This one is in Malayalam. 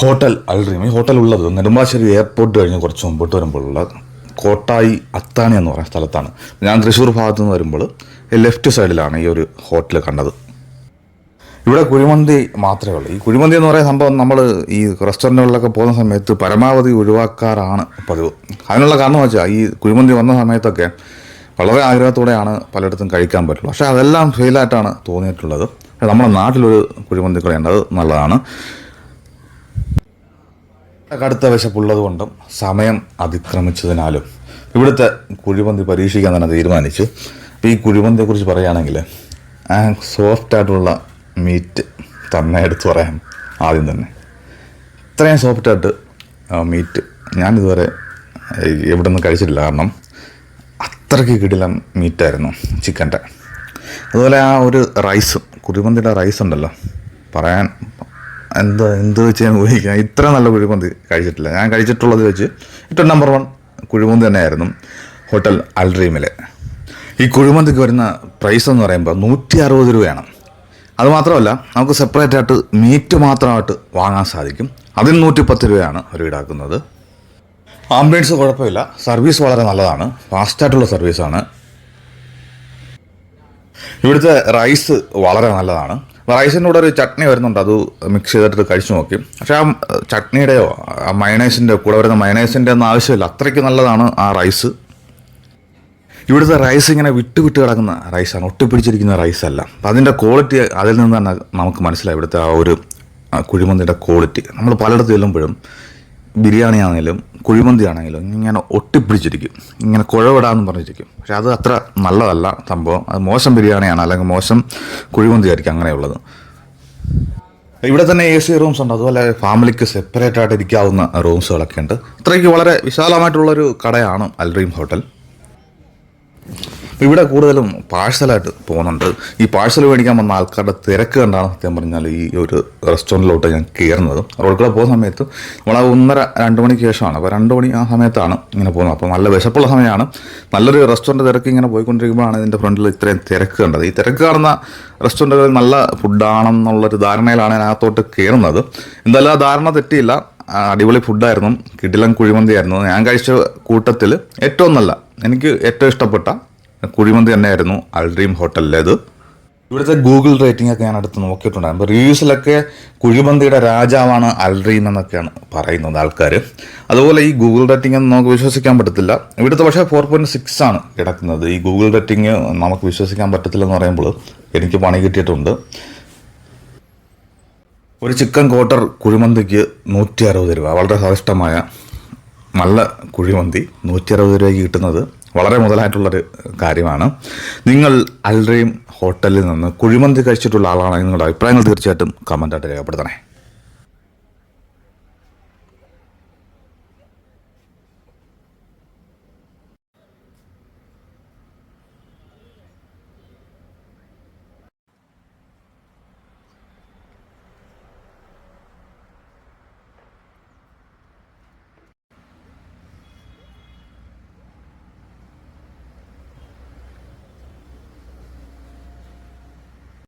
ഹോട്ടൽ അൽറീം ഈ ഹോട്ടൽ ഉള്ളത് നെടുമ്പാശ്ശേരി എയർപോർട്ട് കഴിഞ്ഞ് കുറച്ച് മുമ്പോട്ട് വരുമ്പോഴുള്ള കോട്ടായി അത്താണി എന്ന് പറയുന്ന സ്ഥലത്താണ്. ഞാൻ തൃശ്ശൂർ ഭാഗത്തു നിന്ന് വരുമ്പോൾ ലെഫ്റ്റ് സൈഡിലാണ് ഈ ഒരു ഹോട്ടൽ കണ്ടത്. ഇവിടെ കുഴിമന്തി മാത്രമേ ഉള്ളൂ. ഈ കുഴിമന്തി എന്ന് പറയുന്ന സംഭവം നമ്മൾ ഈ റെസ്റ്റോറന്റുകളിലൊക്കെ പോകുന്ന സമയത്ത് പരമാവധി ഒഴിവാക്കാറാണ് പതിവ്. അതിനുള്ള കാരണം വെച്ചാൽ ഈ കുഴിമന്തി വന്ന സമയത്തൊക്കെ വളരെ ആഗ്രഹത്തോടെയാണ് പലയിടത്തും കഴിക്കാൻ പറ്റുള്ളൂ. പക്ഷേ അതെല്ലാം ഫെയിലായിട്ടാണ് തോന്നിയിട്ടുള്ളത്. നമ്മുടെ നാട്ടിലൊരു കുഴിമന്തി കളയേണ്ടത് അത് നല്ലതാണ്. കടുത്ത വിശപ്പുള്ളത് കൊണ്ടും സമയം അതിക്രമിച്ചതിനാലും ഇവിടുത്തെ കുഴിമന്തി പരീക്ഷിക്കാൻ തന്നെ തീരുമാനിച്ചു. അപ്പോൾ ഈ കുഴിമന്തിയെക്കുറിച്ച് പറയുകയാണെങ്കിൽ ആ സോഫ്റ്റ് ആയിട്ടുള്ള മീറ്റ് തന്നെ എടുത്തു പറയാം ആദ്യം തന്നെ. ഇത്രയും സോഫ്റ്റായിട്ട് മീറ്റ് ഞാനിതുവരെ എവിടെ നിന്ന് കഴിച്ചിട്ടില്ല. കാരണം അത്രയ്ക്ക് കിടിലം മീറ്റായിരുന്നു ചിക്കന്റെ അതുപോലെ ആ ഒരു റൈസ് കുഴിമന്തിയുടെ റൈസ് ഉണ്ടല്ലോ. പറയാൻ എന്താ എന്ത് വെച്ച് ഞാൻ ഊഹിക്കാം ഇത്ര നല്ല കുഴിമന്തി കഴിച്ചിട്ടില്ല. ഞാൻ കഴിച്ചിട്ടുള്ളത് വെച്ച് ഏറ്റവും നമ്പർ വൺ കുഴിമന്തി തന്നെയായിരുന്നു ഹോട്ടൽ അൽഡ്രീമിലെ ഈ കുഴിമന്തിക്ക് വരുന്ന പ്രൈസ് എന്ന് പറയുമ്പോൾ നൂറ്റി അറുപത് രൂപയാണ് അതുമാത്രമല്ല നമുക്ക് സെപ്പറേറ്റ് ആയിട്ട് മീറ്റ് മാത്രമായിട്ട് വാങ്ങാൻ സാധിക്കും. അതിന് നൂറ്റി പത്ത് രൂപയാണ് അവർ ഈടാക്കുന്നത്. ആംബുലൻസ് കുഴപ്പമില്ല. സർവീസ് വളരെ നല്ലതാണ്. ഫാസ്റ്റായിട്ടുള്ള സർവീസാണ് ഇവിടുത്തെ റൈസ് വളരെ നല്ലതാണ്. റൈസിന്റെ കൂടെ ഒരു ചട്നി വരുന്നുണ്ട്. അത് മിക്സ് ചെയ്തിട്ട് കഴിച്ചു നോക്കി. പക്ഷേ ആ ചട്നിയുടെയോ ആ മയണൈസിന്റെ കൂടെ വരുന്ന മയണൈസിന്റെ ഒന്നും ആവശ്യമില്ല. അത്രയ്ക്ക് നല്ലതാണ് ആ റൈസ്. ഇവിടുത്തെ റൈസ് ഇങ്ങനെ വിട്ട് വിട്ട് കിടക്കുന്ന റൈസാണ്. ഒട്ടിപ്പിടിച്ചിരിക്കുന്ന റൈസല്ല. അപ്പം അതിന്റെ ക്വാളിറ്റി അതിൽ നിന്ന് തന്നെ നമുക്ക് മനസ്സിലായി. ഇവിടുത്തെ ആ ഒരു കുഴിമന്തിന്റെ ക്വാളിറ്റി. നമ്മൾ പലയിടത്ത് ചെല്ലുമ്പോഴും ബിരിയാണി ആണെങ്കിലും കുഴിമന്തി ആണെങ്കിലും ഇങ്ങനെ ഒട്ടിപ്പിടിച്ചിരിക്കും. ഇങ്ങനെ കുഴവിടാന്ന് പറഞ്ഞിരിക്കും. പക്ഷെ അത് അത്ര നല്ലതല്ല സംഭവം. അത് മോശം ബിരിയാണിയാണ് അല്ലെങ്കിൽ മോശം കുഴിമന്തി ആയിരിക്കും അങ്ങനെയുള്ളത്. ഇവിടെ തന്നെ എ സി റൂംസ് ഉണ്ട്. അതുപോലെ ഫാമിലിക്ക് സെപ്പറേറ്റ് ആയിട്ട് ഇരിക്കാവുന്ന റൂംസുകളൊക്കെ ഉണ്ട്. ഇത്രയ്ക്ക് വളരെ വിശാലമായിട്ടുള്ളൊരു കടയാണ് അൽറീം ഹോട്ടൽ അപ്പോൾ ഇവിടെ കൂടുതലും പാഴ്സലായിട്ട് പോകുന്നുണ്ട്. ഈ പാഴ്സൽ മേടിക്കാൻ വന്ന ആൾക്കാരുടെ തിരക്ക് കണ്ടാണ് സത്യം പറഞ്ഞാൽ ഈ ഒരു റെസ്റ്റോറന്റിലോട്ട് ഞാൻ കയറുന്നത്. റോഡ് കൂടെ പോകുന്ന സമയത്ത് നമ്മൾ ആ ഒന്നര രണ്ട് മണിക്ക് ശേഷമാണ്. അപ്പോൾ രണ്ട് മണി ആ സമയത്താണ് ഇങ്ങനെ പോകുന്നത്. അപ്പോൾ നല്ല വിശപ്പുള്ള സമയമാണ്. നല്ലൊരു റെസ്റ്റോറന്റ് തിരക്ക് ഇങ്ങനെ പോയിക്കൊണ്ടിരിക്കുമ്പോഴാണ് ഇതിന്റെ ഫ്രണ്ടിൽ ഇത്രയും തിരക്ക് കണ്ടത്. ഈ തിരക്ക് കാണുന്ന റെസ്റ്റോറന്റുകളിൽ നല്ല ഫുഡാണെന്നുള്ളൊരു ധാരണയിലാണ് ഞാൻ അകത്തോട്ട് കയറുന്നത്. എന്തായാലും ആ ധാരണ തെറ്റിയില്ല. അടിപൊളി ഫുഡായിരുന്നു. കിടിലൻ കുഴിമന്തിയായിരുന്നു. ഞാൻ കഴിച്ച കൂട്ടത്തിൽ ഏറ്റവും നല്ല എനിക്ക് ഏറ്റവും ഇഷ്ടപ്പെട്ട കുഴിമന്തി തന്നെയായിരുന്നു അൾഡ്രീം ഹോട്ടലിലേത് ഇവിടുത്തെ ഗൂഗിൾ റേറ്റിംഗ് ഒക്കെ ഞാൻ അടുത്ത് നോക്കിയിട്ടുണ്ടായിരുന്നു റിവ്യൂസിലൊക്കെ കുഴിമന്തിയുടെ രാജാവാണ് അൽഡ്രീം എന്നൊക്കെയാണ് പറയുന്നത് ആൾക്കാർ അതുപോലെ ഈ ഗൂഗിൾ റേറ്റിംഗ് ഒന്നും നമുക്ക് വിശ്വസിക്കാൻ പറ്റത്തില്ല. ഇവിടുത്തെ പക്ഷേ ഫോർ പോയിന്റ് സിക്സ് ആണ് കിടക്കുന്നത്. ഈ ഗൂഗിൾ റേറ്റിംഗ് നമുക്ക് വിശ്വസിക്കാൻ പറ്റത്തില്ലെന്ന് പറയുമ്പോൾ എനിക്ക് പണി കിട്ടിയിട്ടുണ്ട്. ഒരു ചിക്കൻ കോട്ടർ കുഴിമന്തിക്ക് നൂറ്റി അറുപത് രൂപ. വളരെ സ്വാദിഷ്ടമായ നല്ല കുഴിമന്തി നൂറ്റി അറുപത് രൂപയ്ക്ക് കിട്ടുന്നത്. വളരെ മുതലായിട്ടുള്ളൊരു കാര്യമാണ്. നിങ്ങൾ അൽറീം ഹോട്ടലിൽ നിന്ന് കുഴിമന്തി കഴിച്ചിട്ടുള്ള ആളാണെങ്കിൽ നിങ്ങളുടെ അഭിപ്രായങ്ങൾ തീർച്ചയായിട്ടും കമന്റായിട്ട് രേഖപ്പെടുത്തണേ.